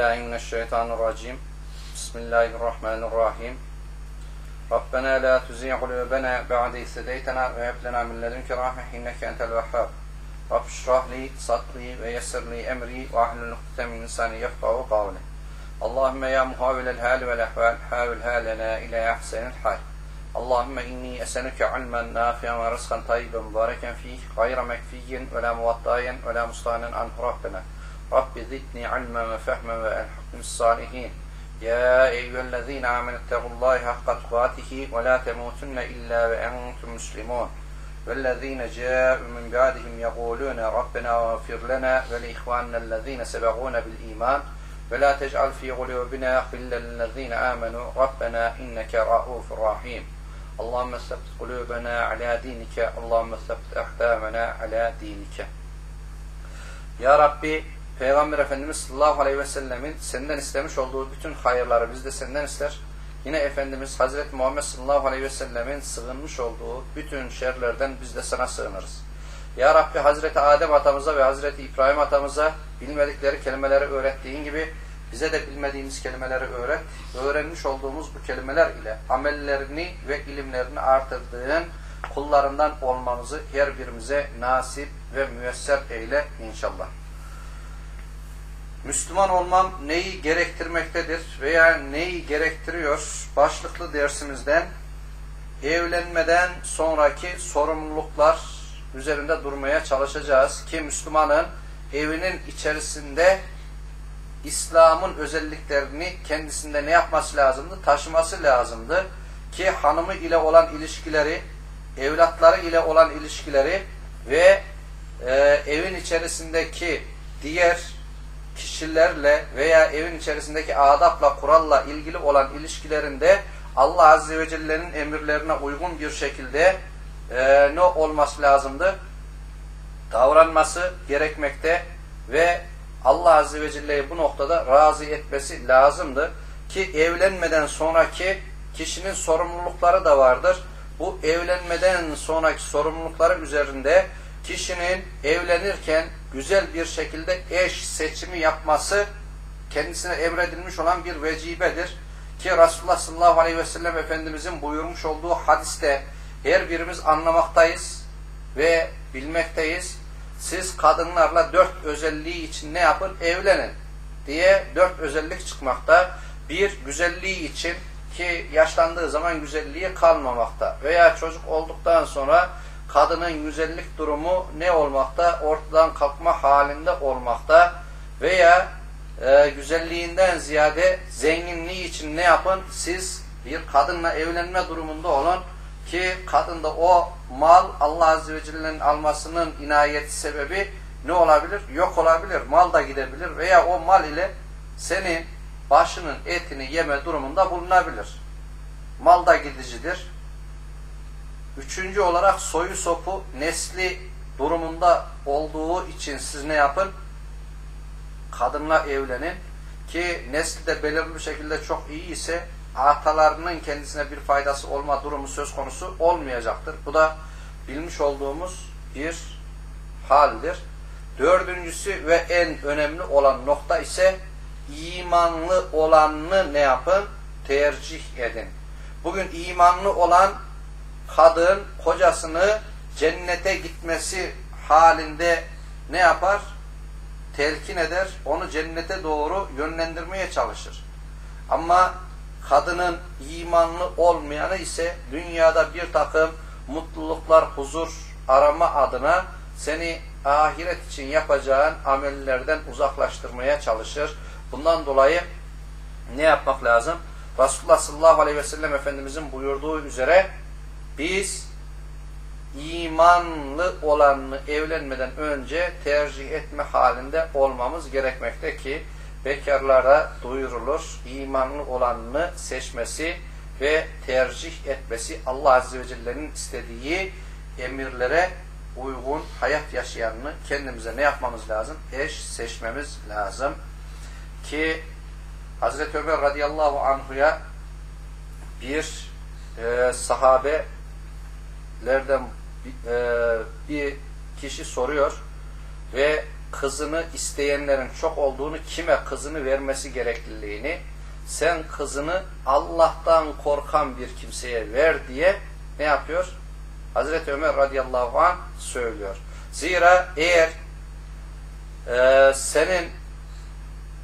الله من الشيطان الرجيم. بسم الله الرحمن الرحيم. ربنا لا تزغ قلوبنا بعد إذ هديتنا وهب لنا من لدنك رحمة إنك أنت الوهاب. رب اشرح لي صدري ويسر لي أمري واحلل عقدة من لساني يفقهوا قولي. اللهم يا مهاول الحال والأحوال حاولها لنا إلى أحسن الحال. اللهم إني أسألك علما نافعا ورزقا طيبا مباركا فيه غير مكفي ولا موطايا ولا مستغنى عنه ربنا. رب زدني علما وفهما والحقني الصالحين. يا أيها الذين آمنوا اتقوا الله حق تقاته ولا تموتن إلا وأنتم مسلمون. والذين جاءوا من بعدهم يقولون ربنا واغفر لنا ولإخواننا الذين سبقونا بالإيمان. ولا تجعل في قلوبنا غلا للذين آمنوا. ربنا إنك رؤوف رحيم. اللهم ثبت قلوبنا على دينك. اللهم ثبت أقدامنا على دينك. Ya Rabbi Peygamber Efendimiz sallallahu aleyhi ve sellemin senden istemiş olduğu bütün hayırları biz de senden ister. Yine Efendimiz Hazreti Muhammed sallallahu aleyhi ve sellemin sığınmış olduğu bütün şerlerden biz de sana sığınırız. Ya Rabbi Hazreti Adem atamıza ve Hazreti İbrahim atamıza bilmedikleri kelimeleri öğrettiğin gibi bize de bilmediğimiz kelimeleri öğret. Öğrenmiş olduğumuz bu kelimeler ile amellerini ve ilimlerini artırdığın kullarından olmamızı her birimize nasip ve müyesser eyle inşallah. Müslüman olmam neyi gerektirmektedir veya neyi gerektiriyor başlıklı dersimizden evlenmeden sonraki sorumluluklar üzerinde durmaya çalışacağız ki Müslümanın evinin içerisinde İslam'ın özelliklerini kendisinde ne yapması lazımdı? Taşıması lazımdı ki hanımı ile olan ilişkileri, evlatları ile olan ilişkileri ve e, evin içerisindeki diğer kişilerle veya evin içerisindeki adapla, kuralla ilgili olan ilişkilerinde Allah Azze ve Celle'nin emirlerine uygun bir şekilde e, ne olması lazımdı? Davranması gerekmekte ve Allah Azze ve Celle'yi bu noktada razı etmesi lazımdı. Ki evlenmeden sonraki kişinin sorumlulukları da vardır. Bu evlenmeden sonraki sorumlulukları üzerinde kişinin evlenirken güzel bir şekilde eş seçimi yapması kendisine emredilmiş olan bir vecibedir. Ki Resulullah sallallahu aleyhi ve sellem Efendimizin buyurmuş olduğu hadiste her birimiz anlamaktayız ve bilmekteyiz. Siz kadınlarla dört özelliği için ne yapın? Evlenin diye dört özellik çıkmakta. Bir, güzelliği için ki yaşlandığı zaman güzelliği kalmamakta veya çocuk olduktan sonra kadının güzellik durumu ne olmakta? Ortadan kalkma halinde olmakta veya e, güzelliğinden ziyade zenginliği için ne yapın? Siz bir kadınla evlenme durumunda olun ki kadında o mal Allah Azze ve Celle'nin almasının inayeti sebebi ne olabilir? Yok olabilir. Mal da gidebilir veya o mal ile senin başının etini yeme durumunda bulunabilir. Mal da gidicidir. Üçüncü olarak soyu sopu nesli durumunda olduğu için siz ne yapın? Kadınla evlenin ki nesli de belirli bir şekilde çok iyi ise atalarının kendisine bir faydası olma durumu söz konusu olmayacaktır. Bu da bilmiş olduğumuz bir haldir. Dördüncüsü ve en önemli olan nokta ise imanlı olanını ne yapın? Tercih edin. Bugün imanlı olan kadın kocasını cennete gitmesi halinde ne yapar? Telkin eder, onu cennete doğru yönlendirmeye çalışır. Ama kadının imanlı olmayanı ise dünyada bir takım mutluluklar, huzur arama adına seni ahiret için yapacağın amellerden uzaklaştırmaya çalışır. Bundan dolayı ne yapmak lazım? Resulullah sallallahu aleyhi ve sellem Efendimizin buyurduğu üzere biz imanlı olanını evlenmeden önce tercih etme halinde olmamız gerekmekte ki bekarlara duyurulur. imanlı olanını seçmesi ve tercih etmesi Allah Azze ve Celle'nin istediği emirlere uygun hayat yaşayanını kendimize ne yapmamız lazım? Eş seçmemiz lazım. Ki Hazreti Ömer radıyallahu anhuya bir e, sahabelerden e, bir kişi soruyor ve kızını isteyenlerin çok olduğunu, kime kızını vermesi gerekliliğini, sen kızını Allah'tan korkan bir kimseye ver diye ne yapıyor? Hazreti Ömer radıyallahu anh söylüyor. Zira eğer e, senin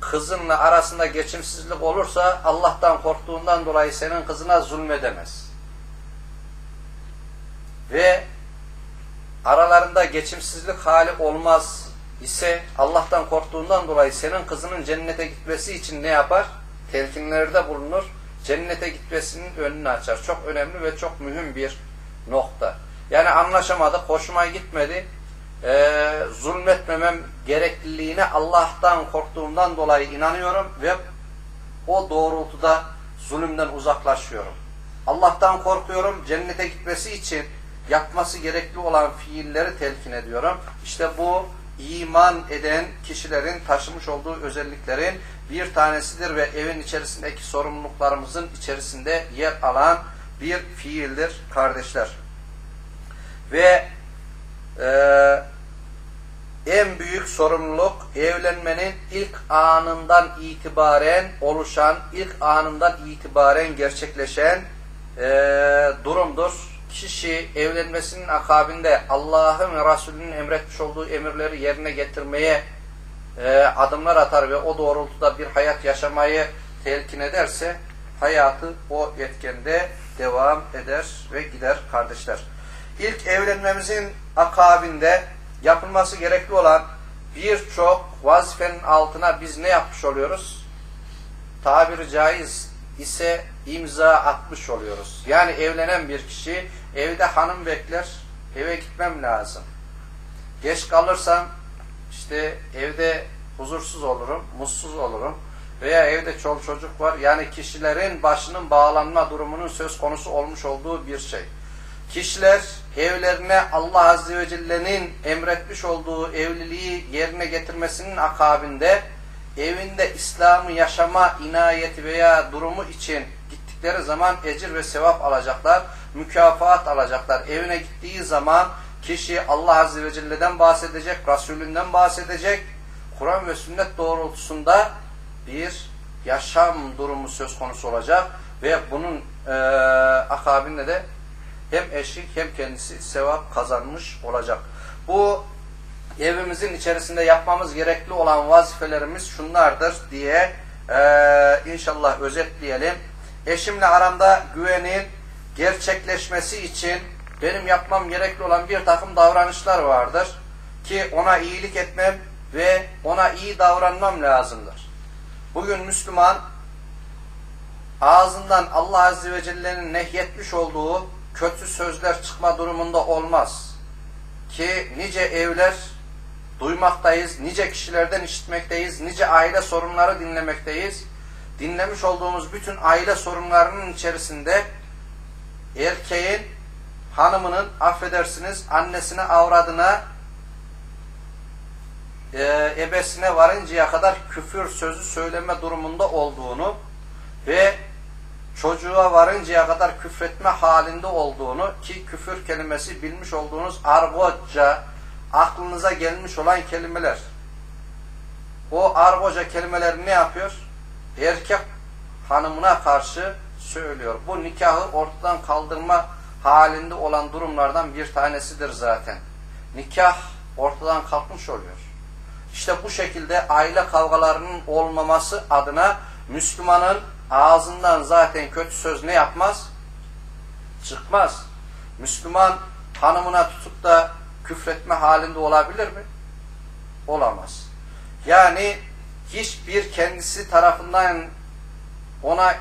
kızınla arasında geçimsizlik olursa Allah'tan korktuğundan dolayı senin kızına zulmedemez. Ve aralarında geçimsizlik hali olmaz ise Allah'tan korktuğundan dolayı senin kızının cennete gitmesi için ne yapar? Telkinlerde bulunur. Cennete gitmesinin önünü açar. Çok önemli ve çok mühim bir nokta. Yani anlaşamadık, hoşuma gitmedi. Ee, zulmetmemem gerekliliğine Allah'tan korktuğumdan dolayı inanıyorum ve o doğrultuda zulümden uzaklaşıyorum. Allah'tan korkuyorum, cennete gitmesi için yapması gerekli olan fiilleri telkin ediyorum. İşte bu iman eden kişilerin taşımış olduğu özelliklerin bir tanesidir ve evin içerisindeki sorumluluklarımızın içerisinde yer alan bir fiildir kardeşler. Ve e, en büyük sorumluluk evlenmenin ilk anından itibaren oluşan, ilk anından itibaren gerçekleşen e, durumdur. Kişi evlenmesinin akabinde Allah'ın ve Resulünün emretmiş olduğu emirleri yerine getirmeye e, adımlar atar ve o doğrultuda bir hayat yaşamayı telkin ederse hayatı o etkende devam eder ve gider kardeşler. İlk evlenmemizin akabinde yapılması gerekli olan birçok vazifenin altına biz ne yapmış oluyoruz? Tabiri caiz ise imza atmış oluyoruz. Yani evlenen bir kişi evde hanım bekler, eve gitmem lazım. Geç kalırsam işte evde huzursuz olurum, mutsuz olurum veya evde çoluk çocuk var. Yani kişilerin başının bağlanma durumunun söz konusu olmuş olduğu bir şey. Kişiler evlerine Allah Azze ve Celle'nin emretmiş olduğu evliliği yerine getirmesinin akabinde evinde İslam'ı yaşama inayeti veya durumu için gittikleri zaman ecir ve sevap alacaklar, mükafat alacaklar. Evine gittiği zaman kişi Allah Azze ve Celle'den bahsedecek, Resulünden bahsedecek, Kur'an ve sünnet doğrultusunda bir yaşam durumu söz konusu olacak ve bunun e, akabinde de hem eşi hem kendisi sevap kazanmış olacak. Bu evimizin içerisinde yapmamız gerekli olan vazifelerimiz şunlardır diye e, inşallah özetleyelim. Eşimle aramda güvenin gerçekleşmesi için benim yapmam gerekli olan bir takım davranışlar vardır. Ki ona iyilik etmem ve ona iyi davranmam lazımdır. Bugün Müslüman ağzından Allah Azze ve Celle'nin nehyetmiş olduğu kötü sözler çıkma durumunda olmaz. Ki nice evler duymaktayız, nice kişilerden işitmekteyiz, nice aile sorunları dinlemekteyiz. Dinlemiş olduğumuz bütün aile sorunlarının içerisinde erkeğin hanımının affedersiniz annesine avradına e, ebesine varıncaya kadar küfür sözü söyleme durumunda olduğunu ve çocuğa varıncaya kadar küfretme halinde olduğunu ki küfür kelimesi bilmiş olduğunuz argoca aklınıza gelmiş olan kelimeler. O argoca kelimeleri ne yapıyor? Erkek hanımına karşı söylüyor. Bu nikahı ortadan kaldırma halinde olan durumlardan bir tanesidir zaten. Nikah ortadan kalkmış oluyor. İşte bu şekilde aile kavgalarının olmaması adına Müslümanın ağzından zaten kötü söz ne yapmaz? Çıkmaz. Müslüman hanımına tutup da küfretme halinde olabilir mi? Olamaz. Yani hiçbir kendisi tarafından ona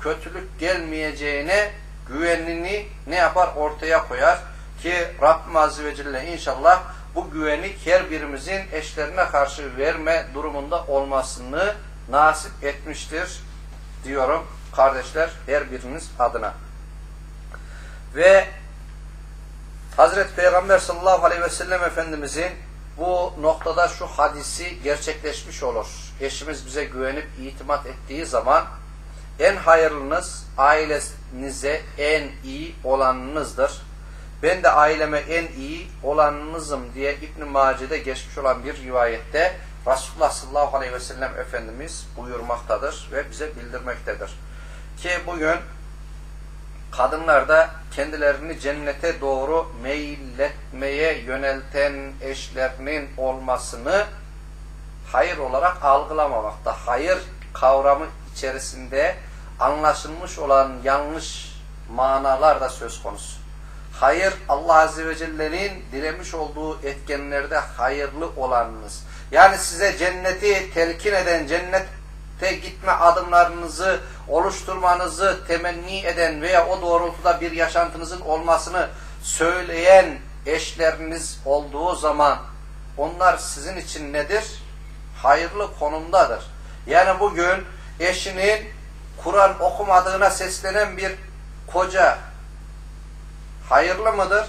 kötülük gelmeyeceğine güvenini ne yapar? Ortaya koyar. Ki Rabbim Azze ve Celle inşallah bu güveni her birimizin eşlerine karşı verme durumunda olmasını nasip etmiştir diyorum kardeşler her biriniz adına. Ve Hazreti Peygamber sallallahu aleyhi ve sellem Efendimizin bu noktada şu hadisi gerçekleşmiş olur. Eşimiz bize güvenip itimat ettiği zaman en hayırlınız ailenize en iyi olanınızdır. ben de aileme en iyi olanınızım diye İbn-i Mace'de geçmiş olan bir rivayette Resulullah sallallahu aleyhi ve sellem Efendimiz buyurmaktadır ve bize bildirmektedir. Ki bugün kadınlar da kendilerini cennete doğru meyilletmeye yönelten eşlerinin olmasını hayır olarak algılamamakta. Hayır kavramı içerisinde anlaşılmış olan yanlış manalar da söz konusu. Hayır Allah Azze ve Celle'nin dilemiş olduğu etkenlerde hayırlı olanınız. Yani size cenneti telkin eden, cennete gitme adımlarınızı oluşturmanızı temenni eden veya o doğrultuda bir yaşantınızın olmasını söyleyen eşleriniz olduğu zaman onlar sizin için nedir? Hayırlı konumdadır. Yani bugün eşinin Kur'an okumadığına seslenen bir koca hayırlı mıdır?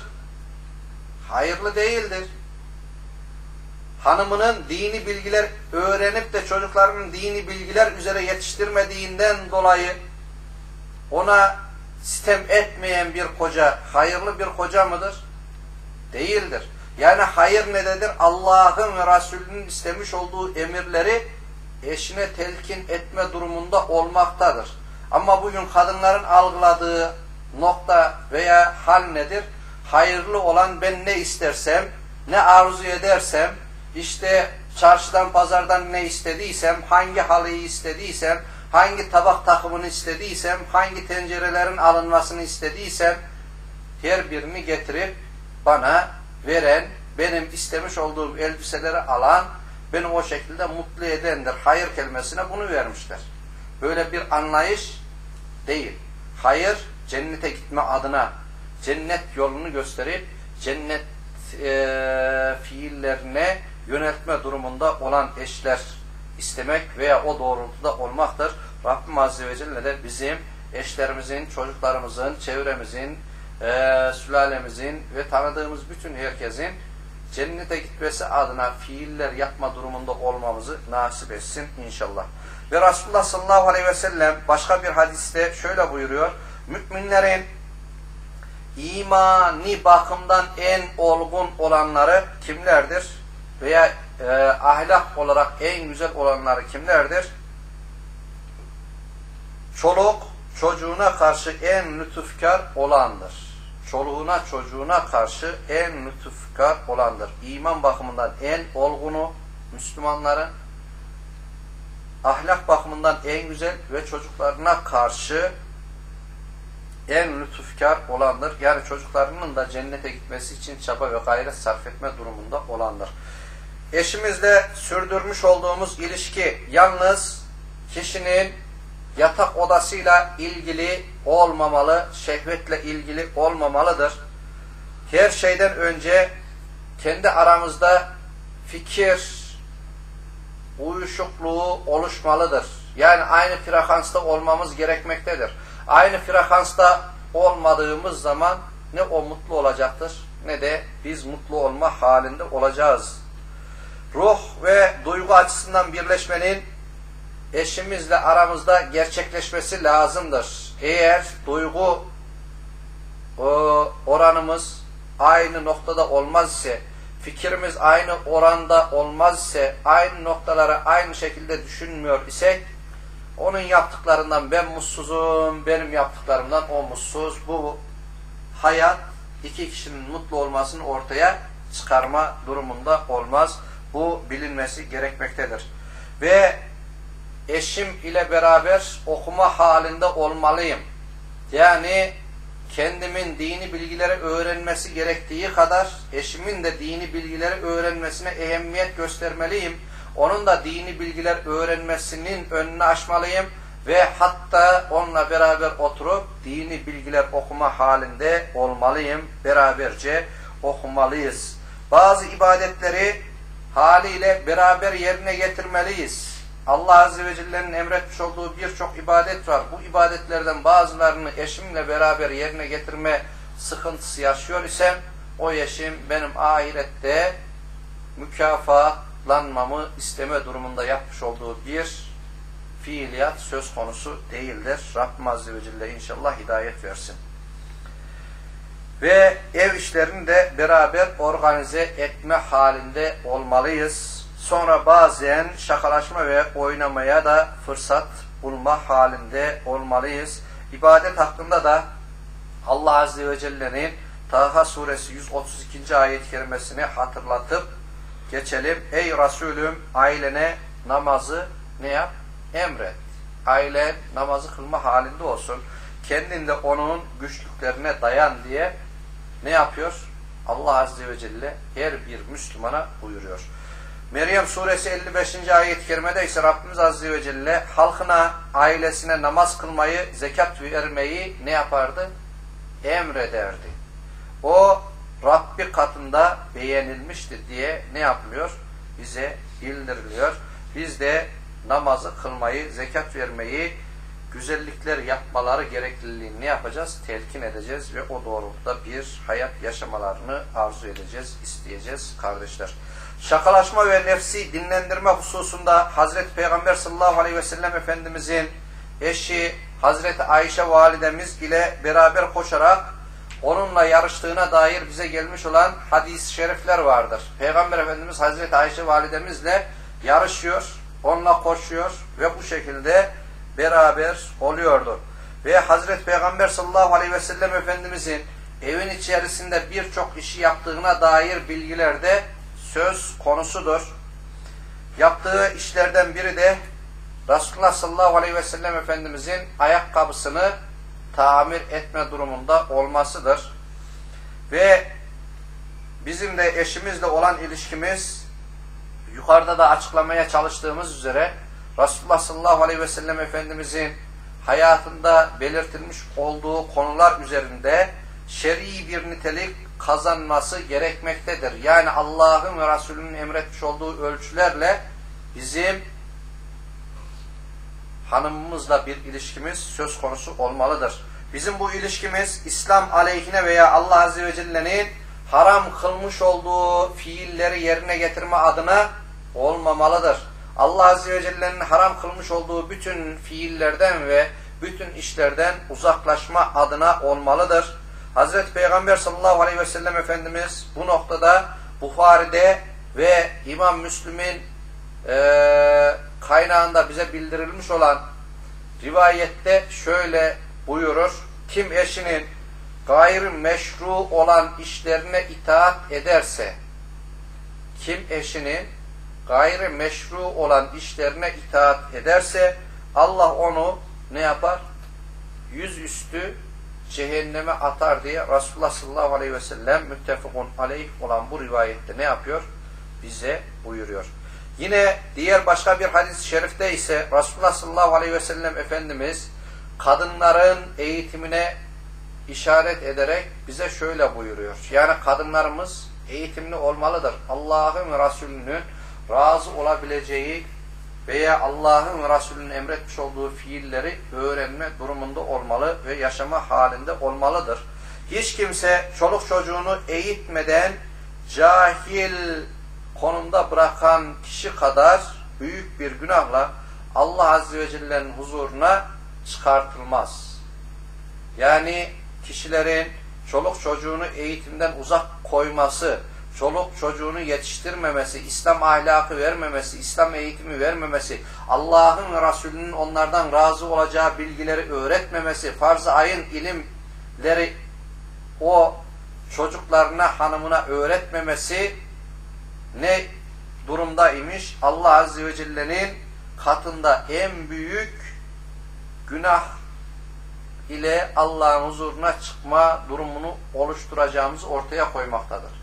Hayırlı değildir. Hanımının dini bilgiler öğrenip de çocuklarının dini bilgiler üzere yetiştirmediğinden dolayı ona sitem etmeyen bir koca hayırlı bir koca mıdır? Değildir. Yani hayır nedir? Allah'ın ve Resulünün istemiş olduğu emirleri eşine telkin etme durumunda olmaktadır. Ama bugün kadınların algıladığı nokta veya hal nedir? Hayırlı olan ben ne istersem, ne arzu edersem, işte çarşıdan pazardan ne istediysem, hangi halıyı istediysem, hangi tabak takımını istediysem, hangi tencerelerin alınmasını istediysem, her birini getirip bana veren, benim istemiş olduğum elbiseleri alan, beni o şekilde mutlu edendir. Hayır kelimesine bunu vermişler. Böyle bir anlayış değil. Hayır, cennete gitme adına cennet yolunu gösterip cennet e, fiillerine yöneltme durumunda olan eşler istemek veya o doğrultuda olmaktır. Rabbim Azze ve Celle de bizim eşlerimizin, çocuklarımızın, çevremizin, e, sülalemizin ve tanıdığımız bütün herkesin cennete gitmesi adına fiiller yapma durumunda olmamızı nasip etsin inşallah. Ve Resulullah sallallahu aleyhi ve sellem başka bir hadiste şöyle buyuruyor. Müminlerin imani bakımdan en olgun olanları kimlerdir? Veya e, ahlak olarak en güzel olanları kimlerdir? Çoluk çocuğuna karşı en lütufkar olandır. Çoluğuna çocuğuna karşı en lütufkar olandır. İman bakımından en olgunu Müslümanların ahlak bakımından en güzel ve çocuklarına karşı en lütufkar olandır. Yani çocuklarının da cennete gitmesi için çaba ve gayret sarf etme durumunda olandır. Eşimizle sürdürmüş olduğumuz ilişki yalnız kişinin yatak odasıyla ilgili olmamalı, şehvetle ilgili olmamalıdır. Her şeyden önce kendi aramızda fikir uyuşukluğu oluşmalıdır. Yani aynı frekansta olmamız gerekmektedir. Aynı frekansta olmadığımız zaman ne o mutlu olacaktır ne de biz mutlu olma halinde olacağız. Ruh ve duygu açısından birleşmenin eşimizle aramızda gerçekleşmesi lazımdır. Eğer duygu oranımız aynı noktada olmaz ise, fikrimiz aynı oranda olmaz ise, aynı noktalara aynı şekilde düşünmüyor isek, onun yaptıklarından ben mutsuzum, benim yaptıklarımdan o mutsuz. Bu hayat iki kişinin mutlu olmasını ortaya çıkarma durumunda olmaz. Bu bilinmesi gerekmektedir. Ve eşim ile beraber okuma halinde olmalıyım. Yani kendimin dini bilgileri öğrenmesi gerektiği kadar eşimin de dini bilgileri öğrenmesine ehemmiyet göstermeliyim onun da dini bilgiler öğrenmesinin önünü açmalıyım ve hatta onunla beraber oturup dini bilgiler okuma halinde olmalıyım. Beraberce okumalıyız. Bazı ibadetleri haliyle beraber yerine getirmeliyiz. Allah Azze ve Celle'nin emretmiş olduğu birçok ibadet var. Bu ibadetlerden bazılarını eşimle beraber yerine getirme sıkıntısı yaşıyor isem o eşim benim ahirette mükafat lanmamı isteme durumunda yapmış olduğu bir fiiliyat söz konusu değildir. Rabbim Azze ve Celle inşallah hidayet versin. Ve ev işlerini de beraber organize etme halinde olmalıyız. Sonra bazen şakalaşma ve oynamaya da fırsat bulma halinde olmalıyız. İbadet hakkında da Allah Azze ve Celle'nin Taha suresi 132. ayet-i kerimesini hatırlatıp geçelim. Ey Resulüm ailene namazı ne yap? Emret. Ailen namazı kılma halinde olsun. Kendin de onun güçlüklerine dayan diye ne yapıyor? Allah Azze ve Celle her bir Müslümana buyuruyor. Meryem suresi 55. ayet-i kerimede ise Rabbimiz Azze ve Celle halkına, ailesine namaz kılmayı, zekat vermeyi ne yapardı? Emrederdi. O Rabbi katında beğenilmiştir diye ne yapılıyor? Bize bildiriliyor. Biz de namazı kılmayı, zekat vermeyi, güzellikler yapmaları gerekliliğini ne yapacağız? Telkin edeceğiz ve o doğrultuda bir hayat yaşamalarını arzu edeceğiz, isteyeceğiz kardeşler. Şakalaşma ve nefsi dinlendirme hususunda Hazreti Peygamber sallallahu aleyhi ve sellem Efendimizin eşi Hazreti Ayşe validemiz ile beraber koşarak onunla yarıştığına dair bize gelmiş olan hadis-i şerifler vardır. Peygamber Efendimiz Hazreti Ayşe validemizle yarışıyor, onunla koşuyor ve bu şekilde beraber oluyordu. Ve Hazreti Peygamber sallallahu aleyhi ve sellem Efendimizin evin içerisinde birçok işi yaptığına dair bilgiler de söz konusudur. Yaptığı işlerden biri de Resulullah sallallahu aleyhi ve sellem Efendimizin ayakkabısını tamir etme durumunda olmasıdır. Ve bizim de eşimizle olan ilişkimiz yukarıda da açıklamaya çalıştığımız üzere Resulullah sallallahu aleyhi ve sellem Efendimizin hayatında belirtilmiş olduğu konular üzerinde şer'i bir nitelik kazanması gerekmektedir. Yani Allah'ın ve Resulünün emretmiş olduğu ölçülerle bizim hanımımızla bir ilişkimiz söz konusu olmalıdır. Bizim bu ilişkimiz İslam aleyhine veya Allah Azze ve Celle'nin haram kılmış olduğu fiilleri yerine getirme adına olmamalıdır. Allah Azze ve Celle'nin haram kılmış olduğu bütün fiillerden ve bütün işlerden uzaklaşma adına olmalıdır. Hazreti Peygamber sallallahu aleyhi ve sellem Efendimiz bu noktada Bukhari'de ve İmam Müslim'in e, kaynağında bize bildirilmiş olan rivayette şöyle buyurur. Kim eşinin gayri meşru olan işlerine itaat ederse, kim eşinin gayri meşru olan işlerine itaat ederse, Allah onu ne yapar? Yüzüstü cehenneme atar diye Resulullah sallallahu aleyhi ve sellem müttefakun aleyh olan bu rivayette ne yapıyor? Bize buyuruyor. Yine diğer başka bir hadis-i şerifte ise Resulullah sallallahu aleyhi ve sellem Efendimiz kadınların eğitimine işaret ederek bize şöyle buyuruyor. Yani kadınlarımız eğitimli olmalıdır. Allah'ın ve Resulünün razı olabileceği veya Allah'ın Resulünün emretmiş olduğu fiilleri öğrenme durumunda olmalı ve yaşama halinde olmalıdır. Hiç kimse çoluk çocuğunu eğitmeden cahil konumda bırakan kişi kadar büyük bir günahla Allah Azze ve Celle'nin huzuruna çıkartılmaz. Yani kişilerin çoluk çocuğunu eğitimden uzak koyması, çoluk çocuğunu yetiştirmemesi, İslam ahlakı vermemesi, İslam eğitimi vermemesi, Allah'ın ve Resulünün onlardan razı olacağı bilgileri öğretmemesi, farz-ı ayın ilimleri o çocuklarına, hanımına öğretmemesi ne durumda imiş? Allah Azze ve Celle'nin katında en büyük günah ile Allah'ın huzuruna çıkma durumunu oluşturacağımızı ortaya koymaktadır.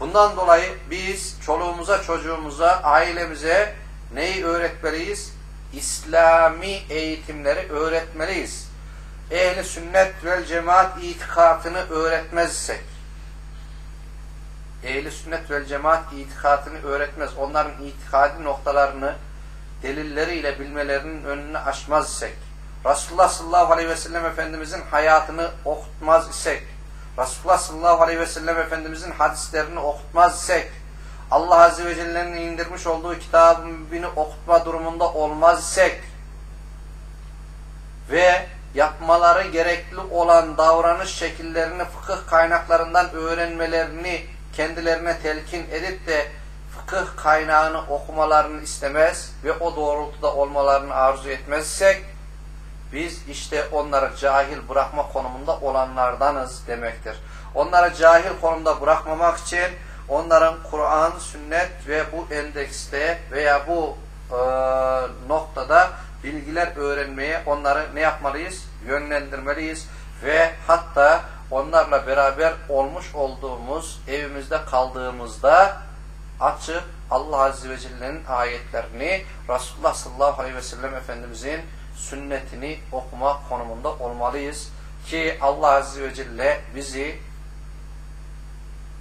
Bundan dolayı biz çoluğumuza, çocuğumuza, ailemize neyi öğretmeliyiz? İslami eğitimleri öğretmeliyiz. Ehli sünnet vel cemaat itikatını öğretmezsek, ehli sünnet vel cemaat itikatını öğretmez, onların itikadi noktalarını delilleriyle bilmelerinin önünü açmaz isek, Resulullah sallallahu aleyhi ve sellem Efendimizin hayatını okutmaz isek, Resulullah sallallahu aleyhi ve sellem Efendimizin hadislerini okutmaz isek, Allah Azze ve Celle'nin indirmiş olduğu kitabını okutma durumunda olmaz isek ve yapma yapmaları gerekli olan davranış şekillerini fıkıh kaynaklarından öğrenmelerini kendilerine telkin edip de fıkıh kaynağını okumalarını istemez ve o doğrultuda olmalarını arzu etmezsek biz işte onları cahil bırakma konumunda olanlardanız demektir. Onları cahil konumda bırakmamak için onların Kur'an, sünnet ve bu endekste veya bu e, noktada bilgiler öğrenmeye onları ne yapmalıyız? Yönlendirmeliyiz ve hatta onlarla beraber olmuş olduğumuz evimizde kaldığımızda açıp Allah Azze ve Celle'nin ayetlerini Resulullah sallallahu aleyhi ve sellem Efendimizin sünnetini okuma konumunda olmalıyız. Ki Allah Azze ve Celle bizi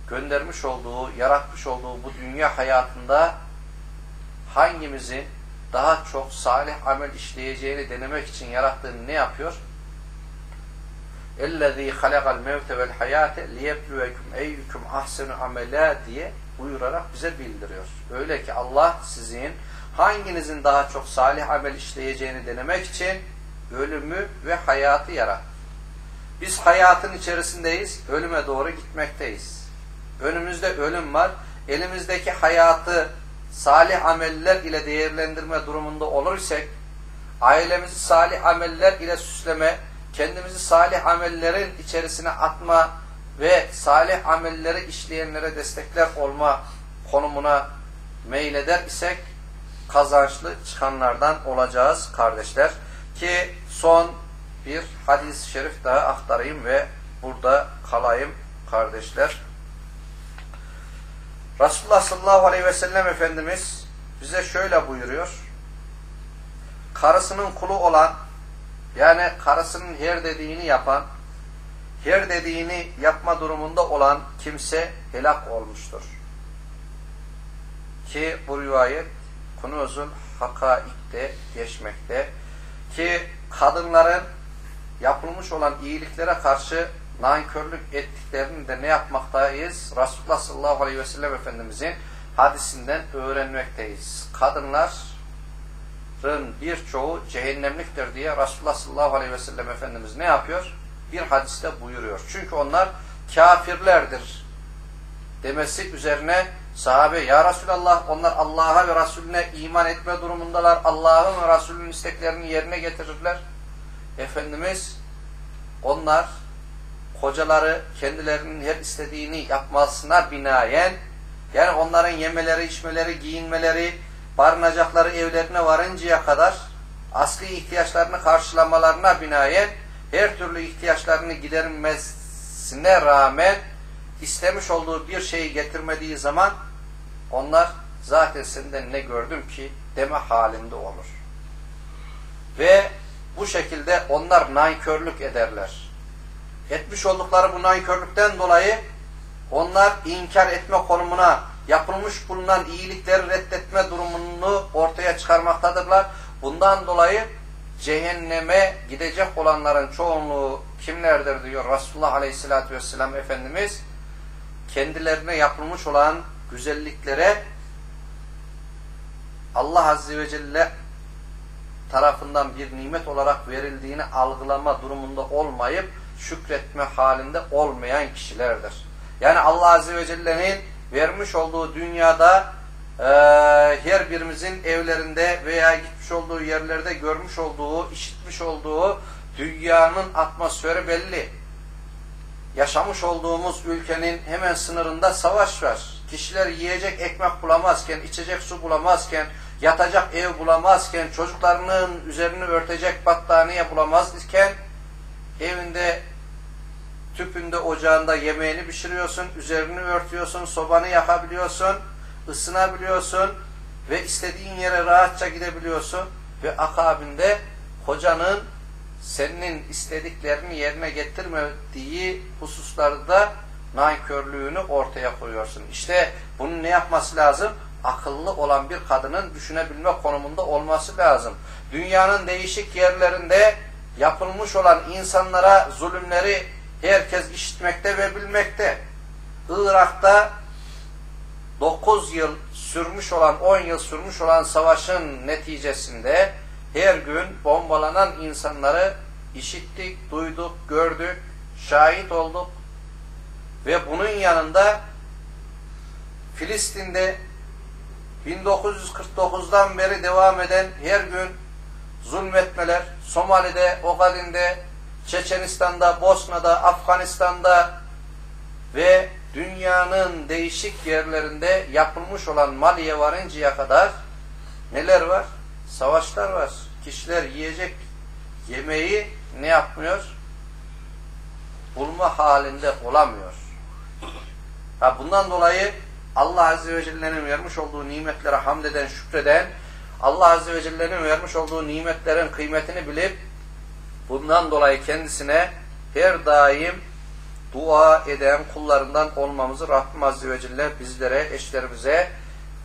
göndermiş olduğu, yaratmış olduğu bu dünya hayatında hangimizin daha çok salih amel işleyeceğini denemek için yarattığını ne yapıyor? اَلَّذ۪ي خَلَقَ الْمَوْتَ وَالْحَيَاةَ لِيَبْلُوَكُمْ اَيُّكُمْ اَحْسَنُ عَمَلًا diye buyurarak bize bildiriyor. Öyle ki Allah sizin hanginizin daha çok salih amel işleyeceğini denemek için ölümü ve hayatı yarattı. Biz hayatın içerisindeyiz, ölüme doğru gitmekteyiz. Önümüzde ölüm var, elimizdeki hayatı salih ameller ile değerlendirme durumunda olur isek, ailemizi salih ameller ile süsleme, kendimizi salih amellerin içerisine atma ve salih amelleri işleyenlere destekler olma konumuna meyleder isek, kazançlı çıkanlardan olacağız kardeşler. Ki son bir hadis-i şerif daha aktarayım ve burada kalayım kardeşler. Resulullah sallallahu aleyhi ve sellem Efendimiz bize şöyle buyuruyor. Karısının kulu olan yani karısının her dediğini yapan her dediğini yapma durumunda olan kimse helak olmuştur. Ki bu rivayet Kunuzul Hakaik'te geçmekte. Ki kadınların yapılmış olan iyiliklere karşı nankörlük ettiklerini de ne yapmaktayız? Resulullah sallallahu aleyhi ve sellem Efendimizin hadisinden öğrenmekteyiz. Kadınların birçoğu cehennemliktir diye Resulullah sallallahu aleyhi ve sellem Efendimiz ne yapıyor? Bir hadiste buyuruyor. Çünkü onlar kafirlerdir demesi üzerine sahabe ya Resulallah onlar Allah'a ve Resulüne iman etme durumundalar. Allah'ın ve Resulünün isteklerini yerine getirirler. Efendimiz onlar kocaları kendilerinin her istediğini yapmasına binaen yani onların yemeleri, içmeleri, giyinmeleri, barınacakları evlerine varıncaya kadar asli ihtiyaçlarını karşılamalarına binaen her türlü ihtiyaçlarını giderilmesine rağmen istemiş olduğu bir şeyi getirmediği zaman onlar zaten senden ne gördüm ki deme halinde olur. Ve bu şekilde onlar nankörlük ederler. Etmiş oldukları bu nankörlükten dolayı onlar inkar etme konumuna yapılmış bulunan iyilikleri reddetme durumunu ortaya çıkarmaktadırlar. Bundan dolayı cehenneme gidecek olanların çoğunluğu kimlerdir diyor Resulullah Aleyhisselatü Vesselam Efendimiz kendilerine yapılmış olan güzelliklere Allah Azze ve Celle tarafından bir nimet olarak verildiğini algılama durumunda olmayıp şükretme halinde olmayan kişilerdir. Yani Allah Azze ve Celle'nin vermiş olduğu dünyada e, her birimizin evlerinde veya gitmiş olduğu yerlerde görmüş olduğu, işitmiş olduğu dünyanın atmosferi belli. Yaşamış olduğumuz ülkenin hemen sınırında savaş var. Kişiler yiyecek ekmek bulamazken, içecek su bulamazken, yatacak ev bulamazken, çocuklarının üzerini örtecek battaniye bulamazken, evinde tüpünde ocağında yemeğini pişiriyorsun, üzerini örtüyorsun, sobanı yakabiliyorsun, ısınabiliyorsun ve istediğin yere rahatça gidebiliyorsun ve akabinde hocanın senin istediklerini yerine getirmediği hususlarda nankörlüğünü ortaya koyuyorsun. İşte bunun ne yapması lazım? Akıllı olan bir kadının düşünebilme konumunda olması lazım. Dünyanın değişik yerlerinde yapılmış olan insanlara zulümleri herkes işitmekte ve bilmekte. Irak'ta 9 yıl sürmüş olan, 10 yıl sürmüş olan savaşın neticesinde her gün bombalanan insanları işittik, duyduk, gördük, şahit olduk ve bunun yanında Filistin'de 1949'dan beri devam eden her gün zulmetmeler, Somali'de, Ogaden'de, Çeçenistan'da, Bosna'da, Afganistan'da ve dünyanın değişik yerlerinde yapılmış olan Mali'ye varıncaya kadar neler var? Savaşlar var. Kişiler yiyecek yemeği ne yapmıyor? Bulma halinde olamıyor. Ha bundan dolayı Allah Azze ve Celle'nin vermiş olduğu nimetlere hamd eden, şükreden, Allah Azze ve Celle'nin vermiş olduğu nimetlerin kıymetini bilip bundan dolayı kendisine her daim dua eden kullarından olmamızı Rabbim Azze ve Celle bizlere, eşlerimize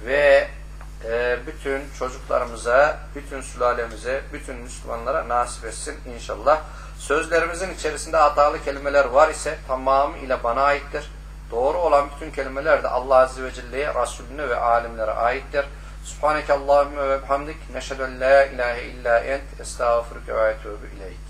ve e, bütün çocuklarımıza, bütün sülalemize, bütün Müslümanlara nasip etsin inşallah. Sözlerimizin içerisinde hatalı kelimeler var ise tamamıyla bana aittir. Doğru olan bütün kelimeler de Allah Azze ve Celle'ye, Resulüne ve alimlere aittir. Subhaneke Allahümme ve bihamdik. Neşhedü en la ilahe illa ent. Estağfurüke ve etûbü ileyk.